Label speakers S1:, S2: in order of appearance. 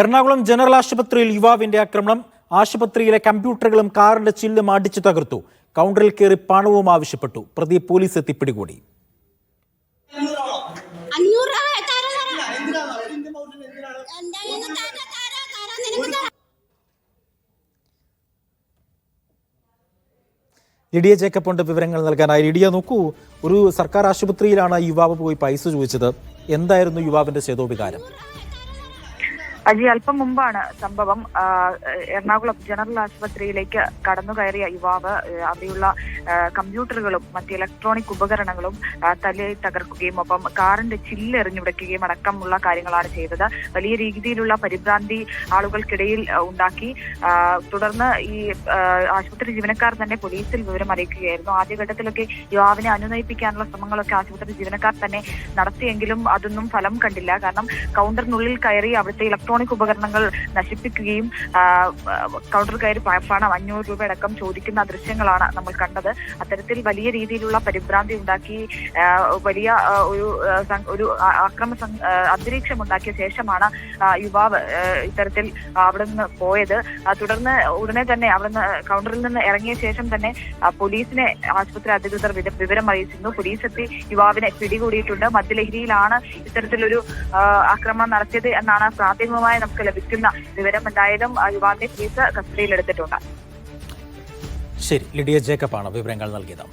S1: Ernakulam general ആശുപത്രിയിൽ യുവാവിന്റെ ആക്രമണം. ആശുപത്രിയിലെ കമ്പ്യൂട്ടറുകളും കാറിന്റെ ചില്ലും അടിച്ചു തകർത്തു. കൗണ്ടറിൽ കയറി പണവും ആവശ്യപ്പെട്ടു. പ്രതി പോലീസ് എത്തി പിടികൂടി. ലിഡിയ ജേക്കബ് ഉണ്ട് വിവരങ്ങൾ നൽകാനായി. ലിഡിയ നോക്കൂ ഒരു സർക്കാർ ആശുപത്രിയിലാണ് യുവാവ് പോയി പൈസ ചോദിച്ചത്. എന്തായിരുന്നു യുവാവിന്റെ ചേതോവികാരം
S2: അജി അല്പം മുമ്പാണ് സംഭവം. എറണാകുളം ജനറൽ ആശുപത്രിയിലേക്ക് കടന്നു കയറിയ യുവാവ് അവിടെയുള്ള കമ്പ്യൂട്ടറുകളും മറ്റ് ഇലക്ട്രോണിക് ഉപകരണങ്ങളും തലയായി തകർക്കുകയും ഒപ്പം കാറിന്റെ ചില്ല് എറിഞ്ഞുവിടയ്ക്കുകയും അടക്കമുള്ള കാര്യങ്ങളാണ് ചെയ്തത്. വലിയ രീതിയിലുള്ള പരിഭ്രാന്തി ആളുകൾക്കിടയിൽ ഉണ്ടാക്കി. തുടർന്ന് ഈ ആശുപത്രി ജീവനക്കാർ തന്നെ പോലീസിൽ വിവരം അറിയിക്കുകയായിരുന്നു. ആദ്യഘട്ടത്തിലൊക്കെ യുവാവിനെ അനുനയിപ്പിക്കാനുള്ള ശ്രമങ്ങളൊക്കെ ആശുപത്രി ജീവനക്കാർ തന്നെ നടത്തിയെങ്കിലും അതൊന്നും ഫലം കണ്ടില്ല. കാരണം കൗണ്ടറിനുള്ളിൽ കയറി അവിടുത്തെ ഇലക്ട്രോണിക് ഉപകരണങ്ങൾ നശിപ്പിക്കുകയും കൗണ്ടർ കയറി പണം അഞ്ഞൂറ് രൂപ അടക്കം ചോദിക്കുന്ന ദൃശ്യങ്ങളാണ് നമ്മൾ കണ്ടത്. അത്തരത്തിൽ വലിയ രീതിയിലുള്ള പരിഭ്രാന്തി ഉണ്ടാക്കി വലിയ ഒരു ഒരു ആ, അന്തരീക്ഷം ഉണ്ടാക്കിയ ശേഷമാണ് യുവാവ് ഇത്തരത്തിൽ അവിടെ നിന്ന് പോയത് തുടർന്ന് ഉടനെ തന്നെ അവിടെ നിന്ന് കൗണ്ടറിൽ നിന്ന് ഇറങ്ങിയ ശേഷം തന്നെ പോലീസിനെ ആശുപത്രി അധികൃതർ വിവരം അറിയിച്ചിരുന്നു പോലീസ് എത്തി യുവാവിനെ പിടികൂടിയിട്ടുണ്ട്. മദ്യലഹരിയിലാണ് ഇത്തരത്തിലൊരു ആക്രമണം നടത്തിയത് എന്നാണ് പ്രാഥമികമായി നമുക്ക് ലഭിക്കുന്ന വിവരം എന്തായാലും യുവാവിന്റെ കേസ് കസ്റ്റഡിയിലെടുത്തിട്ടുണ്ട്
S1: ശരി ലിഡിയ ജേക്കബ് ആണ് വിവരങ്ങൾ നൽകിയത്.